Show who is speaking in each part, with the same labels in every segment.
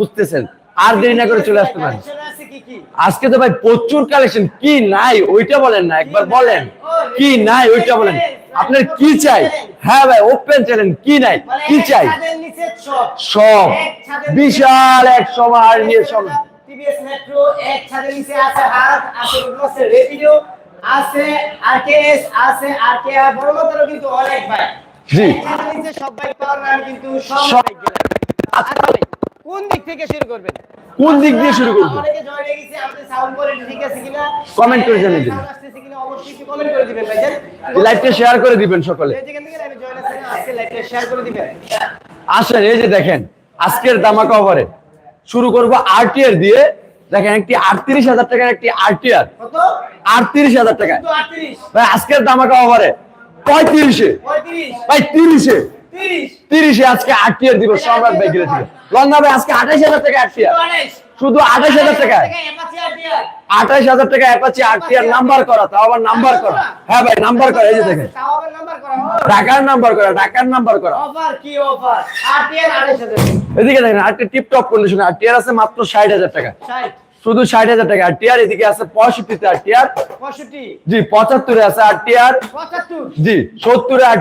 Speaker 1: বুঝতেছেন আর দেরি না করে চলে আসতে পারেন? আজকে তো ভাই প্রচুর কালেকশন কি নাই ওইটা বলেন না একবার বলেন কি নাই ওইটা বলেন আপনার কি চাই হ্যাঁ ভাই ওপেন চ্যালেঞ্জ কি নাই কি চাই
Speaker 2: সব।
Speaker 1: বিশাল এক সমার নিয়ে সব
Speaker 2: TVS Metro, এক ছাদের নিচে আছে হাত, আছে আছে রেপিডো, আছে RKS, আছে RKR, বড় মাত্রারও কিন্তু অনেক ভাই।
Speaker 1: জি।
Speaker 2: ছাদের নিচে সব বাইক পাওয়ার নাম কিন্তু সব
Speaker 1: সব।
Speaker 2: বাইক আচ্ছা ভাই, কোন দিক থেকে শুরু করবেন?
Speaker 1: কোন দিক দিয়ে শুরু?
Speaker 2: অনেকে হয়ে গেছে আমাদের সাউন্ড কোয়ালিটি ঠিক আছে কিনা?
Speaker 1: Comment করে জানিয়ে দিন।
Speaker 2: অবশ্যই একটু কমেন্ট করে দিবেন ভাইজান।
Speaker 1: লাইভটা শেয়ার করে দিবেন সকলে।
Speaker 2: যে যেখান থেকে লাইভে জয়েন আছেন আজকে লাইভটা শেয়ার করে দিবেন।
Speaker 1: আসেন এই যে দেখেন আজকের দামাকা ওভারে শুরু করব আরটিআর দিয়ে। দেখেন একটি আটত্রিশ হাজার টাকার একটি আরটিআর
Speaker 2: কত?
Speaker 1: আটত্রিশ হাজার
Speaker 2: 38
Speaker 1: ভাই আজকের দামাকা ওভারে পঁয়ত্রিশে।
Speaker 2: 35
Speaker 1: ভাই তিরিশে।
Speaker 2: 30
Speaker 1: তিরিশে। আজকে দিব সম্রাট ভাই গিরে দিবে। লন্ডা ভাই আজকে আঠাইশ হাজার টাকা
Speaker 2: 28
Speaker 1: শুধু আঠাইশ হাজার টাকায় আঠাইশ হাজার টাকা অ্যাপাচি নাম্বার করা তাও আবার নাম্বার করা। হ্যাঁ ভাই নাম্বার করা এই যে দেখেন।
Speaker 2: নাম্বার করা
Speaker 1: ঢাকার নাম্বার করা ঢাকার নাম্বার করা।
Speaker 2: অফার কি অফার আরটিআর 28000
Speaker 1: এদিকে দেখেন আটটি টিপ টপ কন্ডিশনে আছে মাত্র ষাট হাজার টাকা। শুধু ষাট হাজার টাকা আরটিআর এদিকে আছে পঁয়ষট্টিতে আর
Speaker 2: 65
Speaker 1: জি পঁচাত্তরে আছে আরটিআর
Speaker 2: 75
Speaker 1: জি সত্তরে
Speaker 2: আর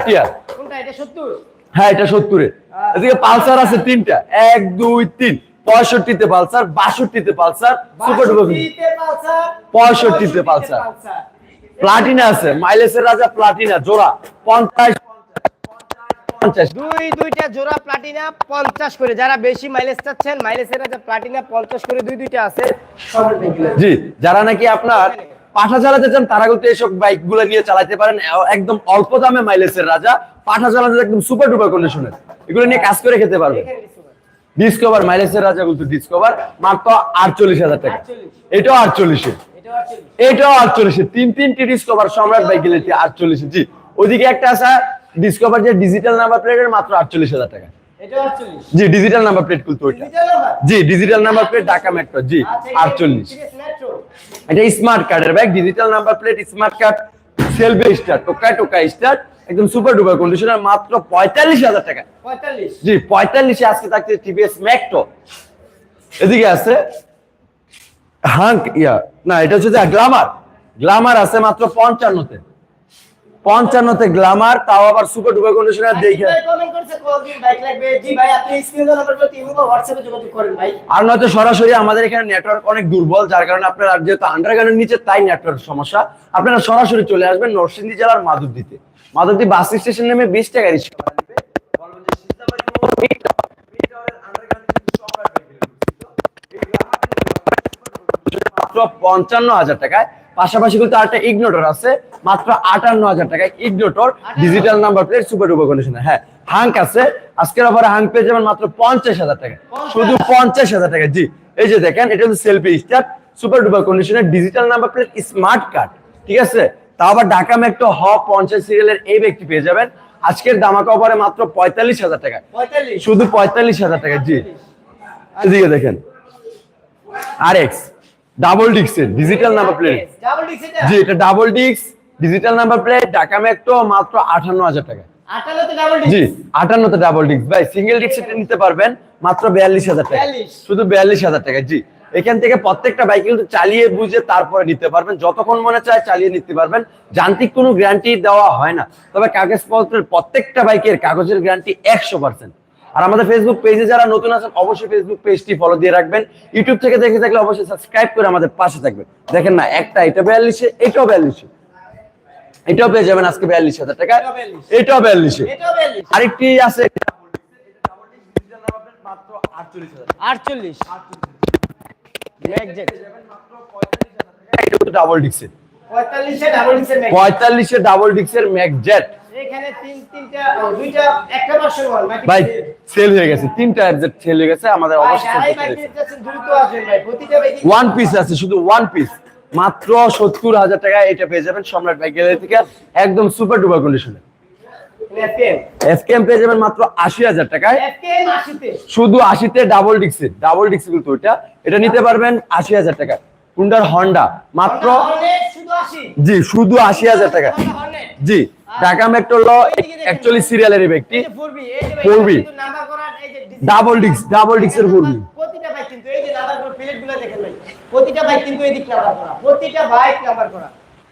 Speaker 2: 70
Speaker 1: হ্যাঁ এটা সত্তরে। এদিকে পালসার আছে তিনটা। এক দুই তিন। পঁয়ষট্টিতে পালসার বাষট্টিতে পালসার সুপার ডুপার
Speaker 2: 62 তে পালসার
Speaker 1: 65 তে পালসার। প্লাটিনা আছে মাইলেজের রাজা প্লাটিনা জোড়া। পঞ্চাশ পঞ্চাশ।
Speaker 2: দুই দুইটা জোড়া প্লাটিনা 50 করে। যারা বেশি মাইলেজ চাচ্ছেন মাইলেজের রাজা প্লাটিনা 50 করে দুই দুইটা আছে।
Speaker 1: জি যারা নাকি আপনার পাঠা চালাতে চান তারা কিন্তু এইসব বাইকগুলো নিয়ে চালাতে পারেন একদম অল্প দামে মাইলেজের রাজা। পাঠা চালাতে একদম সুপার ডুপার কন্ডিশনের এগুলো নিয়ে কাজ করে খেতে পারবেন। ডিসকভার মাইলেজের রাজা কিন্তু ডিসকভার মাত্র আটচল্লিশ হাজার টাকা। এটাও আটচল্লিশে।
Speaker 2: এটাও
Speaker 1: আটচল্লিশে। তিন তিনটি ডিসকভার সম্রাট বাইক গেলেছি আটচল্লিশে। জি ওইদিকে একটা আছে ডিসকভার যে ডিজিটাল নাম্বার প্লেটের মাত্র আটচল্লিশ হাজার টাকা। জি ডিজিটাল নাম্বার প্লেট কিন্তু ওইটা। জি digital number plate Dhaka metro জি আটচল্লিশ। এটা স্মার্ট কার্ডের bag digital number plate smart card selfie star টোকা টোকা স্টার একদম সুপার ডুপার কন্ডিশনার মাত্র পঁয়তাল্লিশ হাজার টাকা।
Speaker 2: 45
Speaker 1: জি পঁয়তাল্লিশে আজকে থাকছে টিভিএস ম্যাকটো এদিকে আছে হাঙ্ক ইয়া না এটা হচ্ছে গ্লামার গ্লামার আছে মাত্র পঞ্চান্নতে। পঞ্চান্নতে গ্লামার তাও আবার সুপার ডুপার কন্ডিশনার দেখে। আর নয়তো সরাসরি আমাদের এখানে নেটওয়ার্ক অনেক দুর্বল যার কারণে আপনারা যেহেতু আন্ডারগ্রাউন্ডের নিচে তাই নেটওয়ার্ক সমস্যা। আপনারা সরাসরি চলে আসবেন নরসিংদী জেলার মাধবদীতে। মাধবদী বাস স্টেশন নেমে বিশ টাকা রিক্সা পঞ্চান্ন হাজার টাকায় পাশাপাশি কিন্তু আরেকটা ইগনোটর আছে মাত্র আটান্ন হাজার টাকায় Ignitor digital number plate super duper কন্ডিশনে হ্যাঁ হাঙ্ক আছে আজকের অফারে হাঙ্ক পেয়ে যাবেন মাত্র পঞ্চাশ হাজার টাকা শুধু পঞ্চাশ হাজার টাকা জি। এই যে দেখেন এটা হচ্ছে সেলফি স্টার সুপার ডুপার কন্ডিশনের digital number plate smart card ঠিক আছে? তাও আবার ঢাকা মেট্রো হ পঞ্চাশ সিরিয়ালের এই ব্যক্তি পেয়ে যাবেন। আজকের দামাকা অফারে মাত্র পঁয়তাল্লিশ হাজার টাকা।
Speaker 2: 45
Speaker 1: শুধু পঁয়তাল্লিশ হাজার টাকা জি। এদিকে দেখেন। আর এক্স ডাবল ডিক্সের ডিজিটাল নাম্বার প্লেট জি এটা ডাবল ডিক্স digital number plate Dhaka metro মাত্র আটান্ন হাজার টাকা।
Speaker 2: 58 তে ডাবল ডিক্স
Speaker 1: জি আটান্নতে ডাবল ডিক্স ভাই সিঙ্গেল এটা নিতে পারবেন মাত্র বিয়াল্লিশ হাজার টাকা।
Speaker 2: 42
Speaker 1: শুধু বিয়াল্লিশ হাজার টাকা জি। এখান থেকে প্রত্যেকটা বাইক কিন্তু চালিয়ে বুঝে তারপরে নিতে পারবেন। যতক্ষণ মনে চায় চালিয়ে নিতে পারবেন। যান্ত্রিক কোনো গ্যারান্টি দেওয়া হয় না। তবে কাগজপত্রের প্রত্যেকটা বাইকের কাগজের গ্যারান্টি একশো পার্সেন্ট আর আমাদের ফেসবুক পেজে যারা নতুন আছেন অবশ্যই ফেসবুক পেজটি ফলো দিয়ে রাখবেন। ইউটিউব থেকে দেখে থাকলে অবশ্যই সাবস্ক্রাইব করে আমাদের পাশে থাকবেন। দেখেন না একটা এটা বিয়াল্লিশে এটাও বিয়াল্লিশে। এটাও পেয়ে যাবেন আজকে বিয়াল্লিশ হাজার টাকা।
Speaker 2: এটাও 42
Speaker 1: বিয়াল্লিশে। আরেকটি আছে
Speaker 2: 48 ম্যাকজেট
Speaker 1: ডাবল ডিক্সের
Speaker 2: 45 এ ডাবল ডিক্সের
Speaker 1: পঁয়তাল্লিশে ডাবল ডিক্সের ম্যাকজেট ভাই সেল হয়ে গেছে তিনটা সেল হয়ে গেছে আমাদের
Speaker 2: ভাই
Speaker 1: ওয়ান পিস আছে শুধু ওয়ান পিস মাত্র সত্তর হাজার টাকা এটা পেয়ে যাবেন সম্রাট বাইক গ্যালারি থেকে একদম সুপার ডুপার কন্ডিশনে
Speaker 2: এফকেএম
Speaker 1: পেয়ে যাবেন মাত্র আশি হাজার টাকায়।
Speaker 2: এফকেএম 80 তে
Speaker 1: শুধু আশিতে ডাবল ডিক্সের ডাবল ডিক্স কিন্তু ওইটা। এটা নিতে পারবেন আশি হাজার টাকা হুন্ডার হন্ডা মাত্র
Speaker 2: হর্নেট শুধু 80
Speaker 1: জি শুধু আশি হাজার টাকা জি। ঢাকা মেট্রো ল অ্যাকচুয়ালি সিরিয়ালের ব্যক্তি।
Speaker 2: এই যে 4B এই যে ভাই
Speaker 1: 4B
Speaker 2: কিন্তু এই যে
Speaker 1: ডাবল ডিক্স ডাবল ডিক্সের ফুলবি
Speaker 2: প্রতিটা প্লেটগুলো দেখেন ভাই প্রতিটা বাইক কিন্তু এদিক নাম্বার করা প্রতিটা বাইক নাম্বার করা।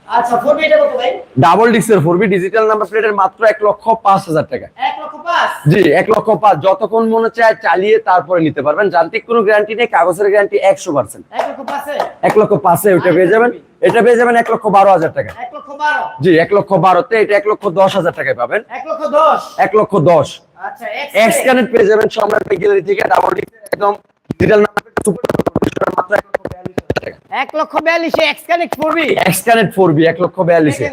Speaker 2: আচ্ছা ফোর এটা কত ভাই?
Speaker 1: ডাবল ডিক্সের ডিজিটাল নাম্বার প্লেটের মাত্র এক লক্ষ পাঁচ হাজার টাকা।
Speaker 2: লক্ষ
Speaker 1: জি এক লক্ষ পাঁচ। যতক্ষণ মনে চায় চালিয়ে তারপরে নিতে পারবেন। যান্ত্রিক কোনো গ্যারান্টি নেই কাগজের গ্যারান্টি একশো পার্সেন্ট
Speaker 2: এক লক্ষ পাঁচে?
Speaker 1: লক্ষ পাঁচে ওটা পেয়ে যাবেন। এটা পেয়ে যাবেন এক লক্ষ বারো হাজার টাকা জি এক লক্ষ বারোতে এটা এক লক্ষ দশ হাজার টাকায় পাবেন
Speaker 2: এক লক্ষ দশ
Speaker 1: এক লক্ষ দশ
Speaker 2: আচ্ছা
Speaker 1: এক্স কানেক্ট পেয়ে যাবেন সম্রাট গ্যালারি থেকে ডাবল একদম ডিজিটাল সুপার মাত্র এক লক্ষ বিয়াল্লিশ হাজার টাকা
Speaker 2: বিয়াল্লিশে এক্স কানেক্ট করবি
Speaker 1: এক্স কানেক্ট ফোর এক লক্ষ বিয়াল্লিশে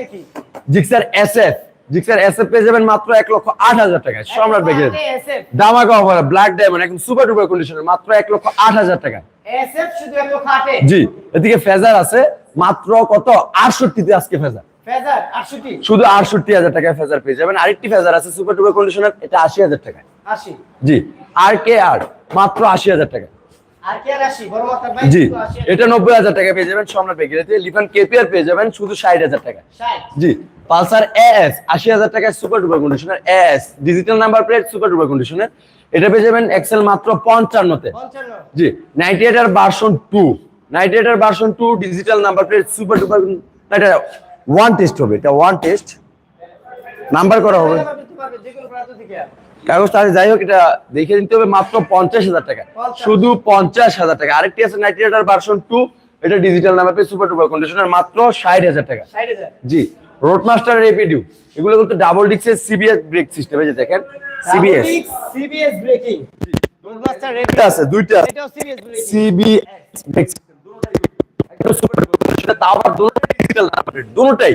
Speaker 1: জিক্সার এস এফ জিক্সার পেয়ে যাবেন মাত্র এক লক্ষ আট হাজার টাকায় সম্রাট
Speaker 2: এসএফ
Speaker 1: দামাকা অফার ব্ল্যাক ডায়মন্ড একদম সুপার ডুপার কন্ডিশনের মাত্র এক লক্ষ আট হাজার টাকা জি এদিকে ফেজার আছে মাত্র কত? আটষট্টিতে আজকে ফেজার। শুধু আটষট্টি হাজার টাকায় ফেজার পেয়ে যাবেন। আরেকটি ফেজার আছে সুপার কন্ডিশনের এটা আশি হাজার টাকায়। জি আর কে আর মাত্র আশি হাজার টাকা জি এটা নব্বই হাজার টাকা পেয়ে যাবেন। সম্রাট বেগিরিতে লিফান কেপিআর পেয়ে যাবেন শুধু ষাট হাজার টাকা জি পালসার এস আশি হাজার টাকায় super duper conditioner S digital number plate super duper conditioner এটা পেয়ে যাবেন এক্সেল মাত্র পঞ্চান্নতে।
Speaker 2: পঞ্চান্ন।
Speaker 1: জি ninety version two ninety eight আর version two digital number plate super duper এটা ওয়ান টেস্ট হবে এটা ওয়ান টেস্ট নাম্বার করা হবে।
Speaker 2: দিতে
Speaker 1: কাগজ তাহলে যাই হোক এটা দেখে নিতে হবে মাত্র পঞ্চাশ হাজার টাকা। শুধু পঞ্চাশ হাজার টাকা। আরেকটি আছে ninety eight R version two এটা digital number plate super duper conditioner মাত্র ষাট হাজার টাকা। জি রোডমাস্টার রেপিডিউ এগুলো কিন্তু ডাবল ডিক্সের সিবিএস ব্রেক সিস্টেম এই যে দেখেন CBS
Speaker 2: CBS braking Roadmaster red
Speaker 1: এটা আছে দুইটা
Speaker 2: সিবিএস ব্রেকিং
Speaker 1: সিবিএস ব্রেক তাও আবার দুটোটাই ডিজিটাল দুটোটাই।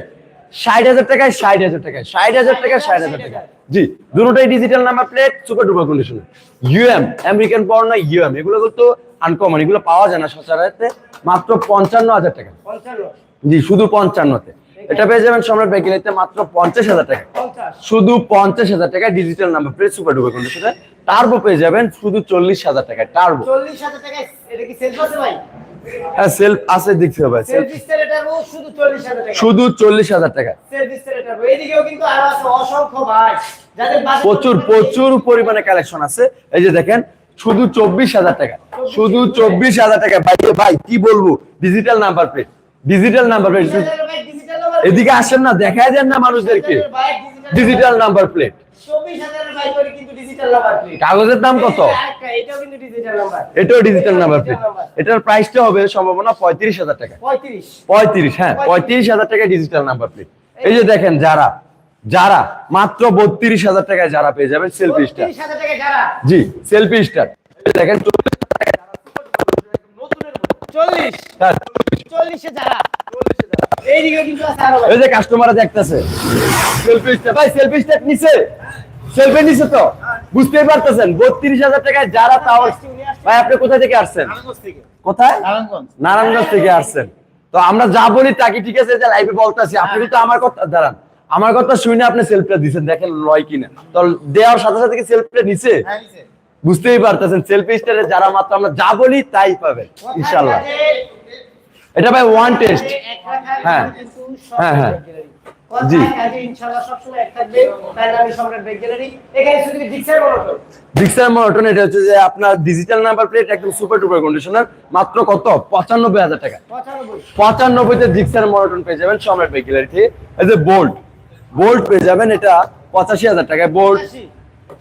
Speaker 1: ষাট হাজার টাকায় ষাট হাজার টাকায়। ষাট হাজার টাকায় ষাট হাজার টাকা জি দুটোটাই digital number plate super duper condition UM American না ইউএম এগুলো কিন্তু আনকমন এগুলো পাওয়া যায় না সচরাচর। মাত্র পঞ্চান্ন হাজার টাকা। জি শুধু পঞ্চান্নতে। এটা পেয়ে যাবেন সম্রাট ব্যাকিলিতে মাত্র পঞ্চাশ হাজার টাকা। শুধু পঞ্চাশ হাজার টাকা digital number plate super duper কন্ডিশনে টার্বো পেয়ে যাবেন শুধু চল্লিশ হাজার টাকায় টার্বো
Speaker 2: চল্লিশ হাজার টাকায় এটা কি সেলফ আছে ভাই?
Speaker 1: হ্যাঁ সেলফ আছে দেখতে হবে
Speaker 2: শুধু চল্লিশ হাজার টাকা।
Speaker 1: প্রচুর প্রচুর পরিমাণে কালেকশন আছে। এই যে দেখেন শুধু চব্বিশ হাজার টাকা। শুধু চব্বিশ হাজার টাকা। ভাই ভাই কি বলব? Digital number plate digital number plate এদিকে আসেন না দেখায় দেন না মানুষদেরকে। ডিজিটাল নাম্বার প্লেট কাগজের দাম কত?
Speaker 2: এটাও ডিজিটাল নাম্বার
Speaker 1: এটাও ডিজিটাল নাম্বার প্লেট এটার প্রাইসটা হবে সম্ভাবনা পঁয়ত্রিশ হাজার টাকা।
Speaker 2: পঁয়ত্রিশ।
Speaker 1: হ্যাঁ পঁয়ত্রিশ। হাজার টাকা ডিজিটাল নাম্বার প্লেট এই যে দেখেন যারা যারা মাত্র বত্রিশ হাজার টাকায় যারা পেয়ে যাবেন সেলফি স্টার জি সেলফি স্টার দেখেন
Speaker 2: চল্লিশ
Speaker 1: হ্যাঁ, এই যে কাস্টমার দেখতেছে। সেলফি স্টার ভাই সেলফি স্টার নিছে সেলফি নিছে তো। বুঝতেই পারতেছেন বত্রিশ হাজার টাকায় যারা তাও ভাই আপনি কোথা থেকে আসছেন? কোথায়? নারায়ণগঞ্জ। থেকে আসছেন। তো আমরা যা বলি তাকে ঠিক আছে? যে লাইভে বলতেছি। আপনি কিন্তু আমার কথা দাঁড়ান। আমার কথা শুনে আপনি সেলফটা দিচ্ছেন দেখেন লয় কিনা। তো দেওয়ার সাথে সাথে কি সেলফটা নিছে? বুঝতেই পারতেছেন সেলফি স্টারে যারা মাত্র আমরা যা বলি তাই পাবেন ইনশাল্লাহ এটা ভাই ওয়ান টেস্ট হ্যাঁ। হ্যাঁ, হ্যাঁ। আপনার ডিজিটাল নাম্বার প্লেট একদম সুপার টুপার কন্ডিশনার মাত্র কত? পঁচানব্বই হাজার টাকা। পঁচানব্বইতে মনোটন পেয়ে যাবেন সম্রাট এই যে বোল্ট বোল্ট পেয়ে যাবেন এটা পঁচাশি হাজার টাকায় বোল্ট
Speaker 2: আশি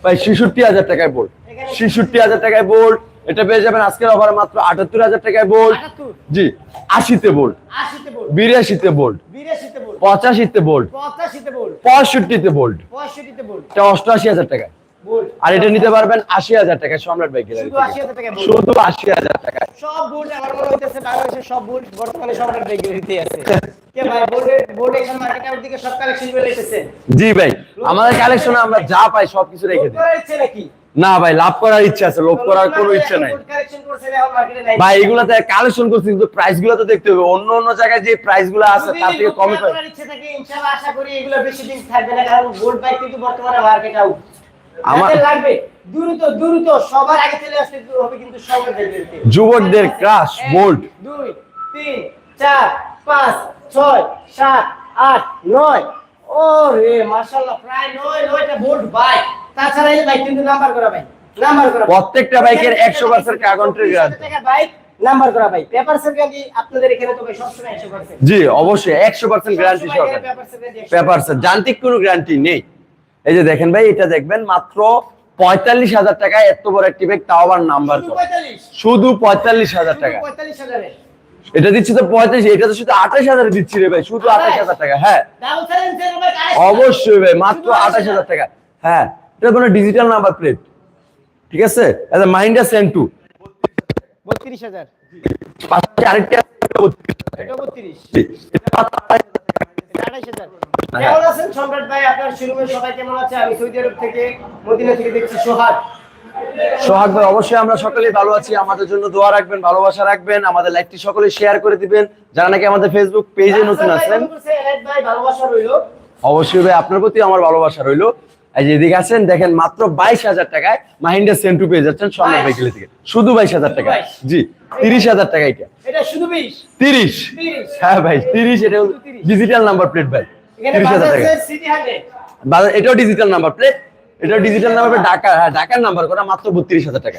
Speaker 1: প্রায় ছেষট্টি হাজার টাকায় বোল্ট ছেষট্টি হাজার টাকায় বোল্ট এটা পেয়ে যাবেন আজকের অফারে মাত্র আটাত্তর হাজার টাকায় বোল্ট জি আশিতে বোল্ট বিরাশিতে বোল্ট পঁচাশিতে বোল্ট পঁয়ষট্টিতে বোল্ট এটা অষ্টআশি হাজার টাকা। আর এটা নিতে পারবেন আশি হাজার টাকা সম্রাট বাইক
Speaker 2: শুধু আশি হাজার টাকা
Speaker 1: শুধু আশি হাজার টাকা
Speaker 2: সব বুট আমার মনে হইতেছে বাংলাদেশের সব বুট বর্তমানে সম্রাট ব্যাগ গ্যালারিতে আছে। কে ভাই বোর্ডে বোর্ড এখন মার্কেটের দিকে সব কালেকশন চলে এসেছে
Speaker 1: জি ভাই আমাদের কালেকশনে আমরা যা পাই সবকিছু রেখে দিই।
Speaker 2: নাকি?
Speaker 1: না ভাই লাভ করার ইচ্ছা আছে লোভ করার কোনো ইচ্ছা নাই। ভাই এগুলাতে কালেকশন করছি কিন্তু প্রাইসগুলো তো দেখতে হবে। অন্য অন্য জায়গায় যে প্রাইসগুলো আছে তার থেকে কমই পাই
Speaker 2: করার ইচ্ছে থাকে ইনশাআল্লাহ আশা করি এগুলো বেশি দিন থাকবে না কারণ গোল্ড বাইক কিন্তু বর্তমানে মার্কেট আউট
Speaker 1: আমার-
Speaker 2: লাগবে দ্রুত দ্রুত সবার আগে চলে আসতে হবে কিন্তু
Speaker 1: যুবকদের ক্রাশ বোল্ট
Speaker 2: দুই তিন চার পাঁচ ছয় সাত আট নয়। ও রে মাশাআল্লাহ প্রায় নয় নয়টা ভোল্ট বাইক তাছাড়া এই বাইক কিন্তু নাম্বার করা ভাই নাম্বার করা
Speaker 1: প্রত্যেকটা বাইকের 100% কার্বন ট্রি
Speaker 2: বাইক নাম্বার করা ভাই পেপার সেল গ্যারান্টি আপনাদের এখানে তো ভাই সবসময় 100%
Speaker 1: জি অবশ্যই একশো পার্সেন্ট গ্যারান্টি সহকারে।
Speaker 2: পেপার সেল
Speaker 1: যান্ত্রিক কোনো গ্যারান্টি নেই। এই যে দেখেন ভাই এটা দেখবেন মাত্র পঁয়তাল্লিশ হাজার টাকায় এত বড় একটি ব্যাগ তাও আবার নাম্বার করা। শুধু পঁয়তাল্লিশ হাজার টাকা। এটা দিচ্ছি তো পঁয়ত্রিশ এটা তো শুধু আঠাশ হাজার দিচ্ছি রে ভাই শুধু আঠাশ। হাজার টাকা হ্যাঁ। অবশ্যই ভাই মাত্র আঠাশ হাজার টাকা হ্যাঁ। এটা কোনো ডিজিটাল নাম্বার প্লেট ঠিক আছে? মাইন্ডা সেন টু
Speaker 2: 32000
Speaker 1: পাশে আরেকটা আছে, এটা 32,000 টাকা।
Speaker 2: এটা 32
Speaker 1: জি, এটা মাত্র 28,000 টাকা।
Speaker 2: 28000 কেমন আছেন সম্রাট ভাই? আপনার শোরুমে সবাই কেমন আছে? আমি সৌদি আরব থেকে মদিনা থেকে দেখছি সোহাগ।
Speaker 1: সোহাগ ভাই অবশ্যই আমরা সকলেই ভালো আছি। আমাদের জন্য দোয়া রাখবেন ভালোবাসা রাখবেন। আমাদের লাইকটি সকলে শেয়ার করে দিবেন। যারা নাকি আমাদের ফেসবুক পেজে নতুন আছেন অবশ্যই ভাই আপনার প্রতি আমার ভালোবাসা রইল। এই যে এদিকে আছেন দেখেন মাত্র বাইশ হাজার টাকায় মাহিন্ডা সেন্টু পেয়ে যাচ্ছেন স্বর্ণ থেকে শুধু বাইশ হাজার টাকা। জি তিরিশ হাজার টাকা এটা।
Speaker 2: এটা শুধু
Speaker 1: তিরিশ? হ্যাঁ ভাই তিরিশ এটা ডিজিটাল নাম্বার প্লেট ভাই। তিরিশ হাজার টাকা।
Speaker 2: বাজাজের সিটি 100
Speaker 1: বাজার- এটাও ডিজিটাল নাম্বার প্লেট এটাও ডিজিটাল নাম্বার ঢাকা হ্যাঁ ঢাকার নাম্বার করা মাত্র বত্রিশ হাজার টাকা।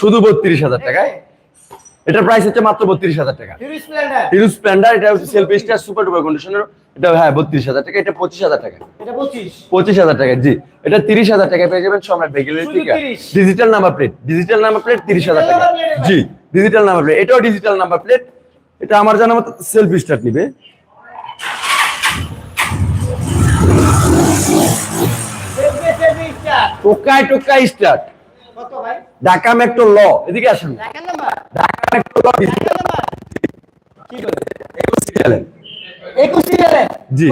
Speaker 2: শুধু
Speaker 1: বত্রিশ? হাজার টাকায় এটার প্রাইস হচ্ছে মাত্র বত্রিশ হাজার টাকা।
Speaker 2: হিরো স্প্লেন্ডার
Speaker 1: এটা হচ্ছে self star super duper conditioner এটা হ্যাঁ বত্রিশ হাজার টাকা এটা পঁচিশ হাজার টাকা।
Speaker 2: এটা 25
Speaker 1: পঁচিশ হাজার টাকা জি। এটা তিরিশ হাজার টাকা পেয়ে যাবেন সম্রাট ভেহিকেলের
Speaker 2: 30
Speaker 1: digital number plate digital number plate তিরিশ হাজার টাকা। জি ডিজিটাল নাম্বার প্লেট এটাও ডিজিটাল নাম্বার প্লেট এটা আমার জানা মতো সেলফ স্টার্ট নিবে। টোকায় টোকায় স্টার্ট ঢাকা মেট্রো ল এদিকে আসেন। ঢাকা মেট্রো ল
Speaker 2: নাম্বার কি বলে
Speaker 1: গেলেন
Speaker 2: 21
Speaker 1: জি।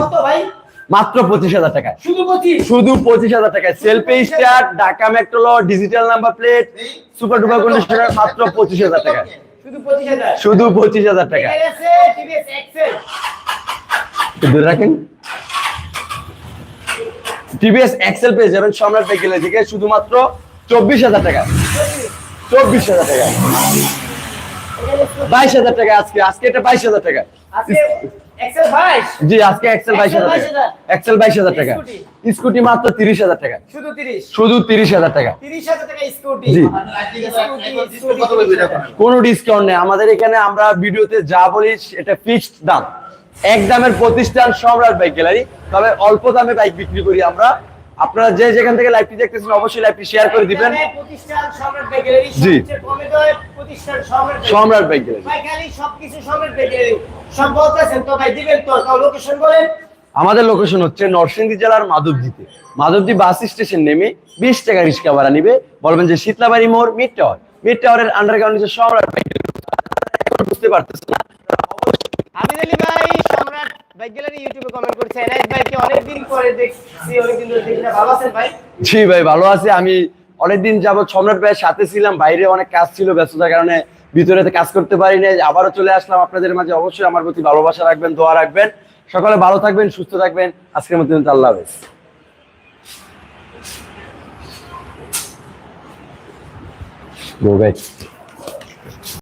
Speaker 1: মাত্র পঁচিশ হাজার টাকা
Speaker 2: শুধু 25
Speaker 1: শুধু পঁচিশ হাজার selfie star Dhaka digital number plate super duper conditioner মাত্র পঁচিশ হাজার টাকা
Speaker 2: শুধু
Speaker 1: পঁচিশ হাজার? টাকা
Speaker 2: টিভিএস এক্সেল
Speaker 1: একটু ধরে রাখেন। টিভিএস এক্সেল পেয়ে যাবেন সম্রাট থেকে শুধুমাত্র চব্বিশ হাজার টাকা চব্বিশ হাজার টাকা বাইশ হাজার টাকা আজকে। আজকে এটা বাইশ হাজার টাকা
Speaker 2: আজকে এক্সেল 22
Speaker 1: জি আজকে এক্সেল বাইশ হাজার টাকা এক্সেল বাইশ হাজার টাকা।
Speaker 2: স্কুটি।
Speaker 1: মাত্র তিরিশ হাজার টাকা।
Speaker 2: শুধু 30
Speaker 1: শুধু তিরিশ হাজার টাকা।
Speaker 2: 30000 টাকা স্কুটি।
Speaker 1: জি।
Speaker 2: স্কুটি কত বলবি এখন
Speaker 1: কোনো ডিসকাউন্ট নেই। আমাদের এখানে আমরা ভিডিওতে যা বলি এটা ফিক্সড দাম। এক দামের প্রতিষ্ঠান সম্রাট বাইক গ্যালারি। তবে অল্প দামে বাইক বিক্রি করি আমরা। আপনারা যে যেখান থেকে লাইভটি দেখতেছেন অবশ্যই লাইভটি শেয়ার করে দিবেন। জি।
Speaker 2: সম্রাট
Speaker 1: গ্যালারি
Speaker 2: সবকিছু সম্রাট ভাই গ্যালারি সব বলতেছেন তো ভাই দিবেন তো লোকেশন বলেন।
Speaker 1: আমাদের লোকেশন হচ্ছে নরসিংদী জেলার মাধবদীতে। মাধবদী বাস স্টেশন নেমে বিশ টাকা রিক্সা ভাড়া নিবে। বলবেন যে শীতলাবাড়ি মোড় মিড টাওয়ার। মিড টাওয়ারের আন্ডারগ্রাউন্ড সম্রাট বুঝতে পারতেছেন না।
Speaker 2: আলী ভাই সম্রাট ভাই ইউটিউবে কমেন্ট করেছে। এনআইএস ভাইকে অনেকদিন পরে দেখছি অনেকদিন ধরে দেখি না ভালো আছেন ভাই?
Speaker 1: জি ভাই ভালো আছি। আমি অনেকদিন যাবত সম্রাট ভাইয়ের সাথে ছিলাম বাইরে অনেক কাজ ছিল ব্যস্ততার কারণে ভিতরে তো কাজ করতে পারি না আবারও চলে আসলাম আপনাদের মাঝে। অবশ্যই আমার প্রতি ভালোবাসা রাখবেন দোয়া রাখবেন। সকালে ভালো থাকবেন সুস্থ থাকবেন। আজকের মতো কিন্তু আল্লাহ হাফেজ। গো ভাই